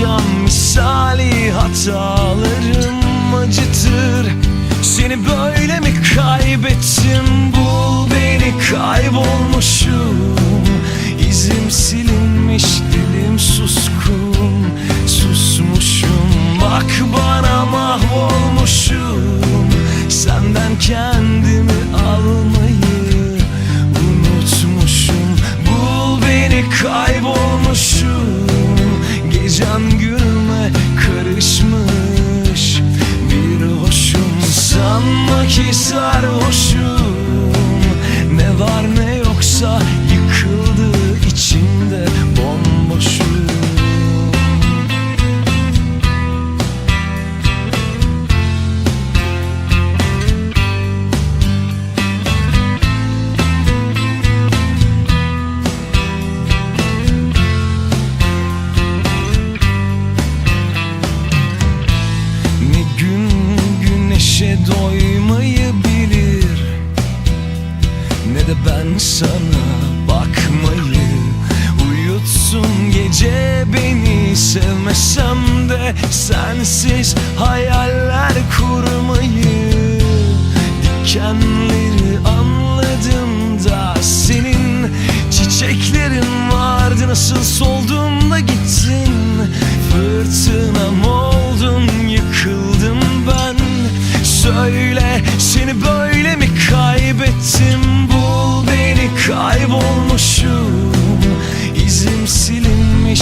Cam misali hatalarım acıtır. Seni böyle mi kaybettim? Bul beni kaybolmuşum. İzim silinmiş dilim suskun. Susmuşum bak bana mahvolmuşum. Senden kendimi almayı unutmuşum. Bul beni kaybolmuşum. Gecem ki sarhoşum Ne var ne yoksa doymayı bilir Ne de ben sana bakmayı Uyutsun gece beni. Sevmesem de Sensiz hayaller kurmayı. Dikenleri anladım da Senin çiçeklerin vardı. Nasıl soldun da gittin? Fırtınam oldun Söyle. Seni böyle mi kaybettim? Bul beni kaybolmuşum. İzim silinmiş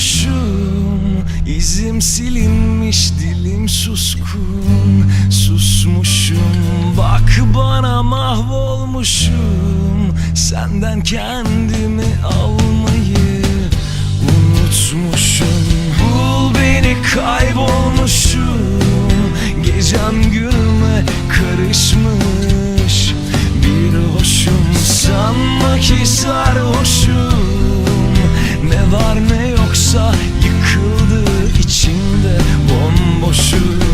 sarhoşum izim silinmiş dilim suskun. Susmuşum bak bana mahvolmuşum. Senden kendimi almayı unutmuşum. Bul beni kaybolmuşum. Gecem günüme karışmış. Bir hoşum sanma ki sarhoşum. boşuna.